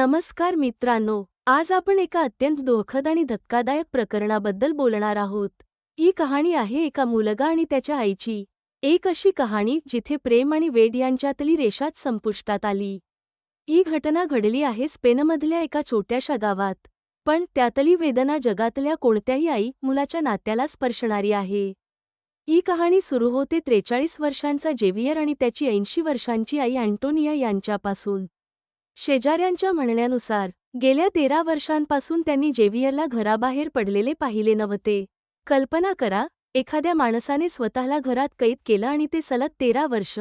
नमस्कार मित्रांनो आज आपण एका अत्यंत दोखद आणि धक्कादायक प्रकरणाबद्दल बोलणार आहोत. ही कहाणी आहे एका मुलगा आणि त्याच्या आईची. एक अशी कहाणी जिथे प्रेम आणि वेड यांच्यातली रेषाच संपुष्टात आली. ही घटना घडली आहे स्पेनमधल्या एका छोट्याशा गावात. पण त्यातली वेदना जगातल्या कोणत्याही आई मुलाच्या नात्याला स्पर्शणारी आहे. ही कहाणी सुरू होते त्रेचाळीस वर्षांचा जेवियर आणि त्याची ऐंशी वर्षांची आई अँटोनिया यांच्यापासून. शेजाऱ्यांच्या म्हणण्यानुसार गेल्या तेरा वर्षांपासून त्यांनी जेवियरला घराबाहेर पडलेले पाहिले नव्हते. कल्पना करा एखाद्या माणसाने स्वतःला घरात कैद केलं आणि ते सलग तेरा वर्ष.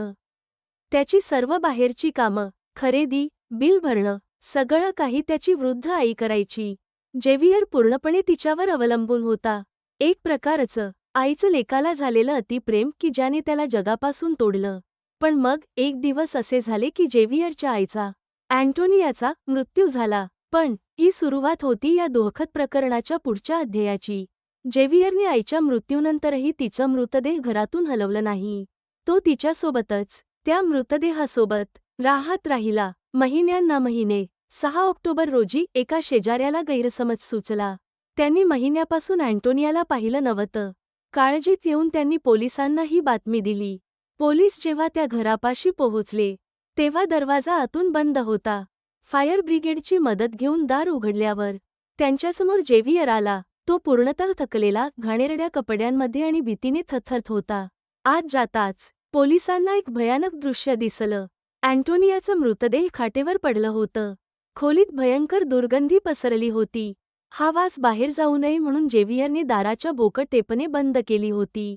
त्याची सर्व बाहेरची कामं खरेदी बिल भरणं सगळं काही त्याची वृद्ध आई करायची. जेवियर पूर्णपणे तिच्यावर अवलंबून होता. एक प्रकारचं आईचं लेकाला झालेलं अतिप्रेम की ज्याने त्याला जगापासून तोडलं. पण मग एक दिवस असे झाले की जेवियरच्या आईचा अँटोनियाचा मृत्यू झाला पण ही सुरुवात होती या दुःखद प्रकरणाच्या पुढच्या अध्यायाची. जेवियरने आईच्या मृत्यूनंतरही तिचा मृतदेह घरातून हलवलं नाही. तो तिच्यासोबतच त्या मृतदेहासोबत राहत राहिला. महिन्यांना महिने सहा ऑक्टोबर रोजी एका शेजाऱ्याला गैरसमज सुचला. त्यांनी महिन्यापासून अँटोनियाला पाहिलं नव्हतं. काळजीत येऊन त्यांनी पोलिसांना ही बातमी दिली. पोलीस जेव्हा त्या घरापाशी पोहोचले तेव्हा दरवाजा आतून बंद होता. फायर ब्रिगेडची मदत घेऊन दार उघडल्यावर त्यांच्यासमोर जेवियर आला तो पूर्णतः थकलेला घाणेरड्या कपड्यांमध्ये आणि भीतीने थथरत होता. आत जाताच पोलिसांना एक भयानक दृश्य दिसलं. अँटोनियाचं मृतदेह खाटेवर पडलं होतं. खोलीत भयंकर दुर्गंधी पसरली होती. हा वास बाहेर जाऊ नये म्हणून जेवियरने दाराच्या बोकट टेपने बंद केली होती.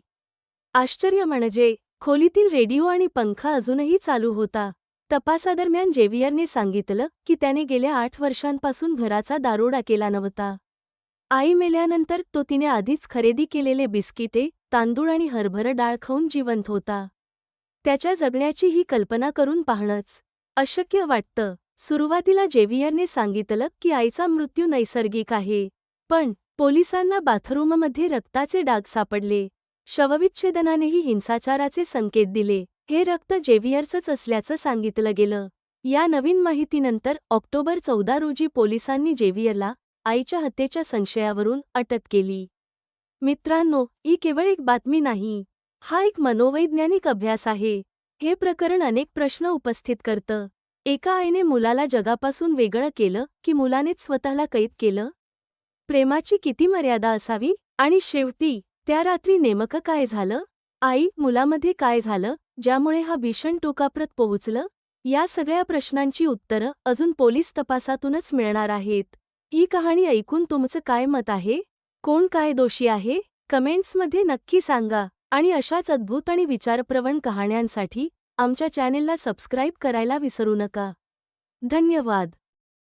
आश्चर्य म्हणजे खोलीतील रेडिओ आणि पंखा अजूनही चालू होता. तपासादरम्यान जेवियरने सांगितलं की त्याने गेल्या आठ वर्षांपासून घराचा दारोडा केला नव्हता. आई मेल्यानंतर तो तिने आधीच खरेदी केलेले बिस्किटे तांदूळ आणि हरभर डाळ खाऊन जिवंत होता. त्याच्या जगण्याची ही कल्पना करून पाहणंच अशक्य वाटतं. सुरुवातीला जेवियरने सांगितलं की आईचा मृत्यू नैसर्गिक आहे पण पोलिसांना बाथरूममध्ये रक्ताचे डाग सापडले. शवविच्छेदनानेही हिंसाचाराचे संकेत दिले. हे रक्त जेवियरचंच असल्याचं सांगितलं गेलं. या नवीन माहितीनंतर ऑक्टोबर चौदा रोजी पोलिसांनी जेव्हियरला आईच्या हत्येच्या संशयावरून अटक केली. मित्रांनो ही केवळ एक बातमी नाही हा एक मनोवैज्ञानिक अभ्यास आहे. हे प्रकरण अनेक प्रश्न उपस्थित करतं. एका आईने मुलाला जगापासून वेगळं केलं की मुलानेच स्वतःला कैद केलं? प्रेमाची किती मर्यादा असावी? आणि शेवटी त्या रात्री नेमकं काय झालं? आई मुलामध्ये काय झालं? ज्यामुळे हा भीषण टोकाप्रत पोहोचलं? या सगळ्या प्रश्नांची उत्तरं अजून पोलीस तपासातूनच मिळणार आहेत. ही कहाणी ऐकून तुमचं काय मत आहे? कोण काय दोषी आहे? कमेंट्समध्ये नक्की सांगा. आणि अशाच अद्भुत आणि विचारप्रवण कहाण्यांसाठी आमच्या चॅनेलला सबस्क्राईब करायला विसरू नका. धन्यवाद.